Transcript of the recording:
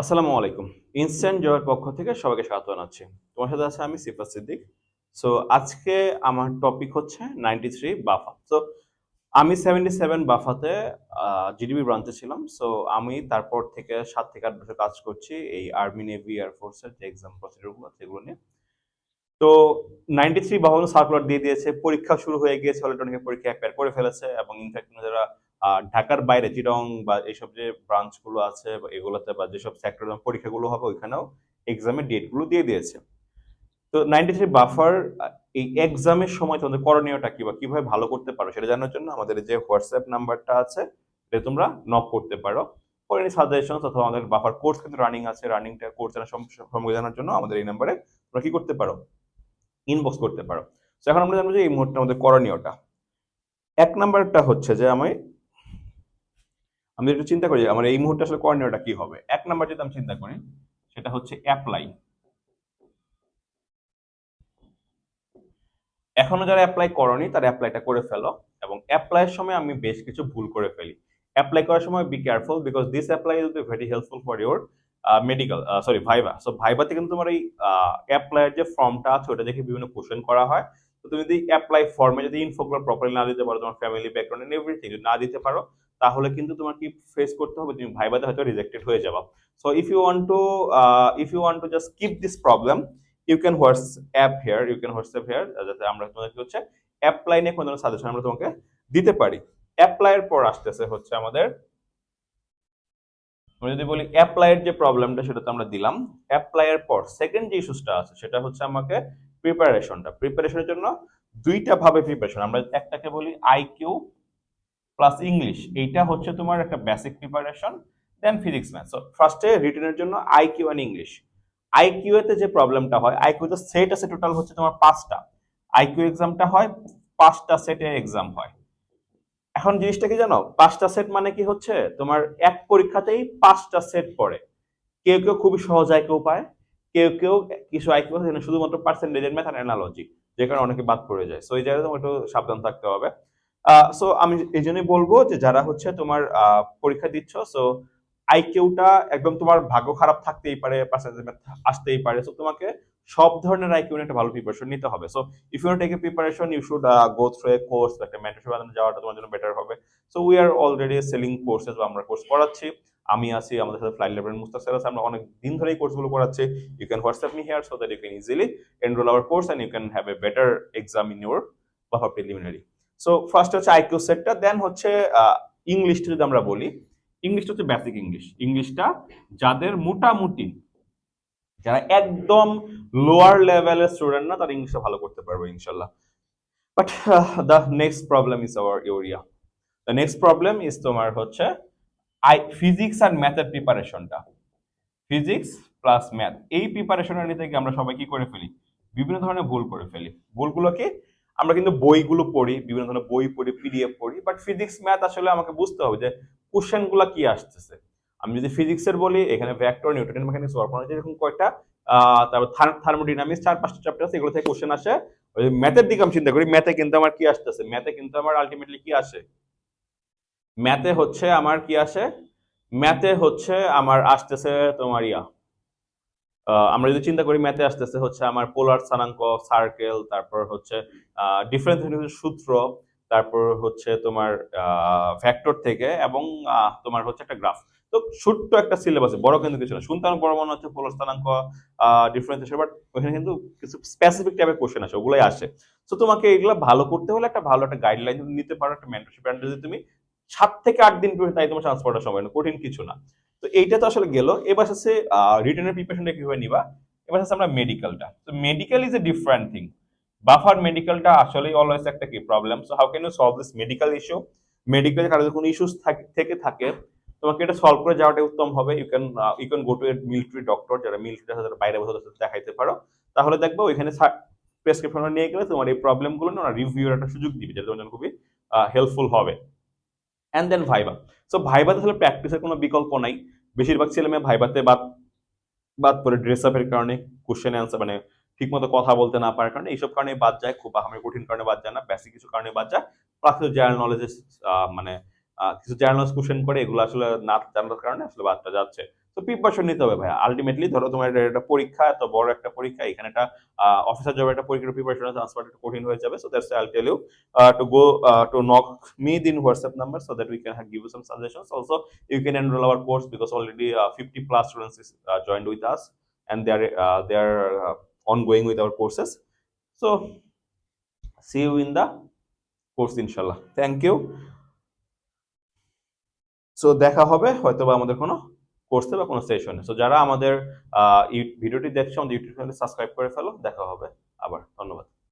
আসসালামু আলাইকুম। ইনস্ট্যান্ট জয়ের পক্ষ থেকে সবাইকে স্বাগত জানাচ্ছি। তোমার সাথে আছে আমি সিফাত সিদ্দিক। সো আজকে আমার টপিক হচ্ছে নাইনটি থ্রি বাফা সো আমি সেভেন্টি সেভেন বাফাতে জিডিবি ব্রাঞ্চে ছিলাম। সো আমি তারপর থেকে সাত থেকে আট বছর কাজ করছি এই আর্মি নেভি এয়ারফোর্সের যে এক্সাম প্রসিডিউরগুলো সেগুলো নিয়ে। তো নাইনটি থ্রি বাফা সার্কুলার দিয়ে দিয়েছে। পরীক্ষা শুরু হয়ে গিয়েছে অনেকে পরীক্ষা অ্যাপেয়ার করে ফেলেছে এবং ইনফ্যাক্ট যারা ঢাকার বাইরে চিটং বা এইসব যে ব্রাঞ্চগুলো আছে বা এগুলোতে বা যেসব সেক্টর পরীক্ষাগুলো হবে, ওইখানেও এক্সামের ডেটগুলো দিয়ে দিয়েছে। তো নাইনটি থ্রি বাফার এই এক্সামের সময় তোমাদের করণীয়টা কি বা কীভাবে ভালো করতে পারো সেটা জানার জন্য আমাদের যে হোয়াটসঅ্যাপ নাম্বারটা আছে, এটা তোমরা নক করতে পারো। ফর এনি সাজেশন অথবা আমাদের বাফার কোর্স কিন্তু রানিং আছে রানিংটা কোর্স জানার সম্পর্কে জানার জন্য আমাদের এই নাম্বারে তোমরা কি করতে পারো? ইনবক্স করতে পারো। তো এখন আমরা জানব যে এই মুহূর্তে আমাদের করণীয়টা। এক নাম্বারটা হচ্ছে যে আমি আমি একটু চিন্তা করি আমার এই মুহূর্তে আসলে করণীয়টা কি হবে? এক নাম্বার যদি আমি চিন্তা করি, সেটা হচ্ছে অ্যাপ্লাই এখনও যারা অ্যাপ্লাই করনি, তারা অ্যাপ্লাইটা করে ফেলো এবং অ্যাপ্লাইয়ের সময় আমি বেশ কিছু ভুল করে ফেলি। অ্যাপ্লাই করার সময় be careful because this apply will be very helpful for your medical sorry viva so ভাইবাতে কিন্তু তোমার এই অ্যাপ্লাইয়ের যে ফর্মটা আছে, ওটা দেখে বিভিন্ন কোশ্চেন করা হয়। তো তুমি যদি অ্যাপ্লাই ফর্মে যদি ইনফোগুলো প্রপারলি না দিতে পারো, তোমার ফ্যামিলি ব্যাকগ্রাউন্ড এন্ড এভরিথিং না দিতে পারো তাহলে কিন্তু তোমার কি ফেস করতে হবে, তুমি ভাইবাতে হয়তো রিজেক্টেড হয়ে যাবা। So if you want to if you want to just keep this problem you can WhatsApp here you can WhatsApp here যাতে আমরা তোমাদেরকে হচ্ছে অ্যাপ্লাই নিয়ে কোনো ধরনের সাজেশন আমরা তোমাকে দিতে পারি। অ্যাপ্লাইয়ের পর আসতেছে হচ্ছে আমাদের, আমরা যদি বলি অ্যাপ্লাইয়ের যে প্রবলেমটা সেটা তো আমরা দিলাম। অ্যাপ্লাইয়ের পর সেকেন্ড যে ইস্যুসটা আছে, সেটা হচ্ছে আমাকে প্রিপারেশনটা প্রিপারেশনের জন্য দুইটা ভাবে প্রিপারেশন আমরা একটাকে বলি আইকিউ প্লাস ইংলিশ এইটা হচ্ছে তোমার একটা basic preparation then physics math so ফার্স্টে রিটেনের জন্য আইকিউ অ্যান্ড ইংলিশ আইকিউ এতে যে প্রবলেমটা হয় আইকিউ তে সেট আছে টোটাল হচ্ছে তোমার পাঁচটা। আইকিউ এক্সামটা হয়, পাঁচটা সেটের এক্সাম হয়। এখন জিনিসটা কি জানো? পাঁচটা সেট মানে কি হচ্ছে? তোমার এক পরীক্ষাতেই পাঁচটা সেট পড়ে। কেউ কেউ খুবই সহজ আইকিউ পায়, কেউ কেউ কিছু আইকিউ শুধুমাত্র পার্সেন্টেজের ম্যাথ অ্যানালজি যে কারণে অনেকে বাদ পড়ে যায়। সো এই জায়গায় তোমার একটু সাবধান থাকতে হবে। সো আমি এই জন্যই বলব যে যারা হচ্ছে তোমার পরীক্ষা দিচ্ছ সো আইকিউটা একদম তোমার ভাগ্য খারাপ থাকতেই পারে আসতেই পারে সো তোমাকে সব ধরনের আইকিউ একটা ভালো প্রিপারেশন নিতে হবে। So if you take a preparation you should go through a course একটা মেন্টরশিপ যাওয়াটা তোমার জন্য বেটার হবে। So we are already selling courses বা আমরা কোর্স করাচ্ছি আমি আছি, আমাদের সাথে ফ্লাইট লেভেল মুস্তাফির আছে, আমরা অনেক দিন ধরে এই কোর্সগুলো করাচ্ছি you can WhatsApp me here so that you can easily enroll our course and you can have a better exam in your বা প্রিলিমিনারি সো ফার্স্ট হচ্ছে আইকিউ সেটটা দেন হচ্ছে ইংলিশটা যদি আমরা বলি ইংলিশটা হচ্ছে বেসিক ইংলিশ ইংলিশটা যাদের মোটামুটি, যারা একদম লোয়ার লেভেলের স্টুডেন্ট না, তারা ইংলিশটা ভালো করতে পারবে ইনশাল্লাহ but the next problem is our area the next problem is তোমার হচ্ছে আই ফিজিক্স আর ম্যাথের প্রিপারেশনটা ফিজিক্স প্লাস ম্যাথ এই প্রিপারেশনের নিতে গিয়ে আমরা সবাই কি করে ফেলি? বিভিন্ন ধরনের ভুল করে ফেলি। ভুলগুলোকে আমরা কিন্তু বইগুলো পড়ি বিভিন্ন ধরনের বই পড়ি পিডিএফ পড়ি বাট ফিজিক্স ম্যাথ আসলে আমাকে বুঝতে হবে যে কোশ্চেনগুলা কি আসতেছে। আমি যদি ফিজিক্সের বলি এখানে ভেক্টর নিউটন মেকানিক্স ওয়ার্ক এরকম আহ, তারপর থার্মোডিনামিক্স চার পাঁচটা চ্যাপ্টার আছে এগুলো থেকে কোশ্চেন আসে। ওই ম্যাথের দিকে আমি চিন্তা করি ম্যাথে কিন্তু আমার কি আসতেছে? ম্যাথে কিন্তু আমার আলটিমেটলি কি আসে? ম্যাথে হচ্ছে আমার কি আসে? ম্যাথে হচ্ছে আমার আসতেছে তোমার ইয়া আমরা যদি চিন্তা করি, ম্যাথে আসতেছে হচ্ছে আমার পোলার স্থানাঙ্ক সার্কেল তারপর হচ্ছে ডিফারেন্স সূত্র, তারপর হচ্ছে তোমার ফ্যাক্টর থেকে এবং তোমার হচ্ছে একটা গ্রাফ তো ছোট্ট একটা সিলেবাস বড় কিন্তু কিছু না। শুনতে অনেক বড় মনে হচ্ছে পোলার স্থানাঙ্ক ডিফারেন্স বাট ওখানে কিন্তু কিছু স্পেসিফিক টাইপের কোশ্চেন আছে ওগুলাই আসে। তো তোমাকে এগুলো ভালো করতে হলে একটা ভালো একটা গাইডলাইন নিতে পারো, একটা মেন্টরশিপ যদি তুমি সাত থেকে আট দিন পর্যন্ত তাই তোমার ট্রান্সপোর্টের সময় না কঠিন কিছু না। তো এইটা তো আসলে গেল। এবার হচ্ছে রিটার্নের প্রিপারেশনটা কীভাবে নিবা? এবার হচ্ছে আমরা মেডিকেলটা তো medical is a different thing buffer মেডিকেলটা আসলেই অলওয়েজ একটা কি problem so how can you solve this medical issue medical কারও কোনো ইস্যুস থেকে, থাকে তোমাকে এটা সলভ করে যাওয়াটা উত্তম হবে। You can you can go to a military doctor যারা মিলিটারি যারা বাইরে বসে তাদের দেখাইতে পারো। তাহলে দেখব ওইখানে প্রেসক্রিপশন নিয়ে গেলে তোমার এই প্রবলেমগুলো না রিভিউর একটা সুযোগ দিবে, যেটা তোমার জন্য খুবই হেল্পফুল হবে। And then viva. সো ভাইবাতে আসলে প্র্যাকটিসের কোনো বিকল্প নাই। বেশিরভাগ ছেলে মেয়ে ভাইবাতে বাদ বাদ পড়ে ড্রেস আপের কারণে কোশ্চেন অ্যান্সার মানে ঠিকমতো কথা বলতে না পারার কারণে এইসব কারণে বাদ যায়, খুব আহামের কঠিন কারণে বাদ যায় না বেসিক কিছু কারণে বাদ যায়। প্লাস জেনারেল নলেজের মানে কিছু জেনারেল নলেজ কোশ্চেন করে, এগুলো আসলে না জানার কারণে আসলে বাদটা যাচ্ছে। তো প্রিপারেশন নিতে হবে ভাই আলটিমেটলি ধরো তোমার একটা পরীক্ষা এত বড় একটা পরীক্ষা এখানে একটা অফিসার জবের একটা পরীক্ষার প্রিপারেশন ট্রান্সফার একটু কঠিন হয়ে যাবে so that's I tell you to go to knock me দিন WhatsApp number so that we can suggestions also you can enroll our course because already uh, 50 plus students is uh, joined with us and they are uh, they are uh, ongoing with our courses so see you in the course inshallah thank you so দেখা হবে হয়তো বা আমাদের কোনো কোর্সে বা কোনো সেশনে সো যারা আমাদের ভিডিওটি দেখছ, আমাদের ইউটিউব চ্যানেলে সাবস্ক্রাইব করে ফেলো, দেখা হবে আবার। ধন্যবাদ।